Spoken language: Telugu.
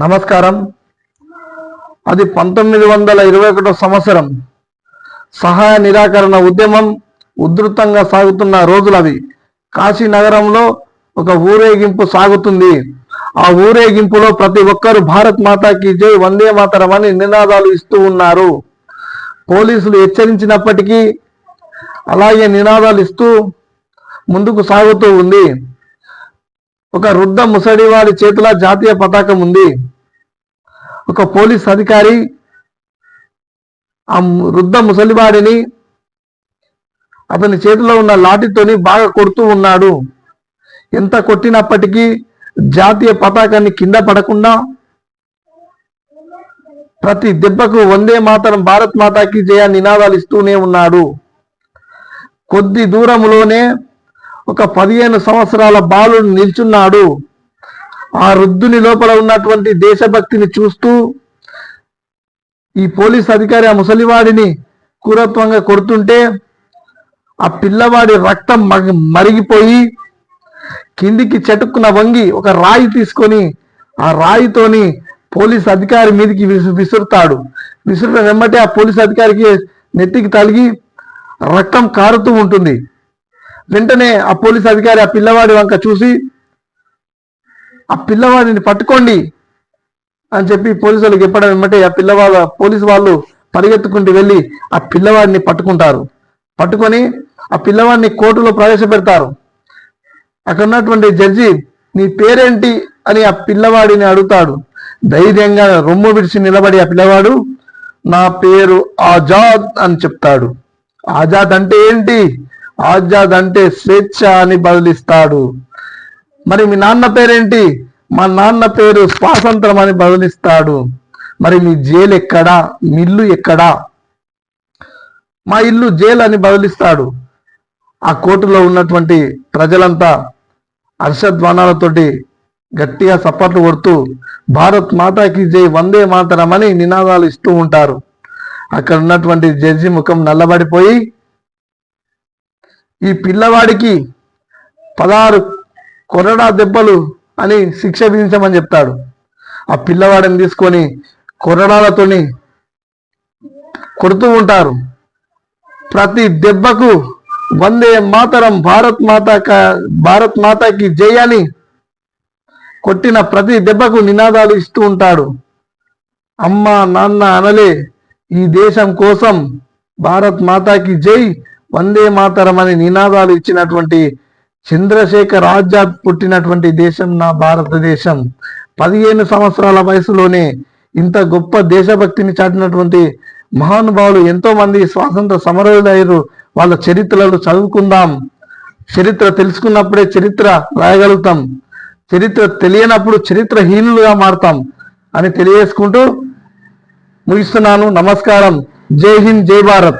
నమస్కారం. అది పంతొమ్మిది వందల ఇరవై ఒకటో సంవత్సరం. సహాయ నిరాకరణ ఉద్యమం ఉధృతంగా సాగుతున్న రోజులు అవి. కాశీ నగరంలో ఒక ఊరేగింపు సాగుతుంది. ఆ ఊరేగింపులో ప్రతి ఒక్కరు భారత్ మాతాకి జై వందే మాతరం అని నినాదాలు ఇస్తూ ఉన్నారు. పోలీసులు హెచ్చరించినప్పటికీ అలాగే నినాదాలు ఇస్తూ ముందుకు సాగుతూ ఉంది. ఒక వృద్ధ ముసడివాడి చేతిలో జాతీయ పతాకం ఉంది. ఒక పోలీస్ అధికారి ఆ వృద్ధ ముసలివాడిని అతని చేతిలో ఉన్న లాఠీతోని బాగా కొడుతూ ఉన్నాడు. ఎంత కొట్టినప్పటికీ జాతీయ పతాకాన్ని కింద పడకుండా ప్రతి దెబ్బకు వందే మాతరం భారత్ మాతాకి జయ నినాదాలు ఇస్తూనే ఉన్నాడు. కొద్ది దూరంలోనే ఒక పదిహేను సంవత్సరాల బాలుడు నిల్చున్నాడు. ఆ వృద్ధుని లోపల ఉన్నటువంటి దేశభక్తిని చూస్తూ ఈ పోలీస్ అధికారి ఆ ముసలివాడిని క్రూరత్వంగా కొడుతుంటే ఆ పిల్లవాడి రక్తం మరిగిపోయి కిందికి చటుక్కున వంగి ఒక రాయి తీసుకొని ఆ రాయితోని పోలీస్ అధికారి మీదకి విసు- విసురుతాడు. విసురుట వెంబటే ఆ పోలీస్ అధికారికి నెత్తికి తలిగి రక్తం కారుతూ ఉంటుంది. వెంటనే ఆ పోలీస్ అధికారి ఆ పిల్లవాడి వంక చూసి ఆ పిల్లవాడిని పట్టుకోండి అని చెప్పి పోలీసులకు చెప్పడం వెంబటే ఆ పిల్లవాడు పోలీసు వాళ్ళు పరిగెత్తుకుంటూ వెళ్ళి ఆ పిల్లవాడిని పట్టుకుంటారు. పట్టుకొని ఆ పిల్లవాడిని కోర్టులో ప్రవేశపెడతారు. అక్కడ ఉన్నటువంటి జడ్జి నీ పేరేంటి? అని ఆ పిల్లవాడిని అడుగుతాడు. ధైర్యంగా రొమ్ము విడిచి నిలబడి ఆ పిల్లవాడు నా పేరు ఆజాద్ అని చెప్తాడు. ఆజాద్ అంటే ఏంటి? ఆజాద్ అంటే స్వేచ్ఛ అని బదిలిస్తాడు. మరి మీ నాన్న పేరేంటి? మా నాన్న పేరు స్వాతంత్రం అని బదిలిస్తాడు. మరి మీ జైలు ఎక్కడా? మీ ఇల్లు ఎక్కడా? మా ఇల్లు జైలు అని బదిలిస్తాడు. ఆ కోర్టులో ఉన్నటువంటి ప్రజలంతా హర్షధ్వానాలతోటి గట్టిగా సప్పట్లు కొడుతూ భారత్ మాతాకి జై వందే మాతరం అని నినాదాలు ఇస్తూ ఉంటారు. అక్కడ ఉన్నటువంటి జడ్జి ముఖం నల్లబడిపోయి ఈ పిల్లవాడికి పదహారు కొరడా దెబ్బలు అని శిక్ష విధించమని చెప్తాడు. ఆ పిల్లవాడిని తీసుకొని కొరడాలతోని కొడుతూ ఉంటారు. ప్రతి దెబ్బకు వందే మాతరం భారత్ మాత భారత్ మాతకి జై అని కొట్టిన ప్రతి దెబ్బకు నినాదాలు ఇస్తూ ఉంటాడు. అమ్మ నాన్న అనలే ఈ దేశం కోసం భారత్ మాతాకి జై వందే మాతరం అని నినాదాలు ఇచ్చినటువంటి చంద్రశేఖర్ ఆజాద్ పుట్టినటువంటి దేశం నా భారతదేశం. పదిహేను సంవత్సరాల వయసులోనే ఇంత గొప్ప దేశభక్తిని చాటినటువంటి మహానుభావులు ఎంతో మంది స్వాతంత్ర సమరయులయ్యారు వాళ్ళ చరిత్రలు చదువుకుందాం. చరిత్ర తెలుసుకున్నప్పుడే చరిత్ర రాయగలుగుతాం. చరిత్ర తెలియనప్పుడు చరిత్రహీనులుగా మారుతాం అని తెలియజేసుకుంటూ ముగిస్తున్నాను. నమస్కారం. జై హింద్ జై భారత్.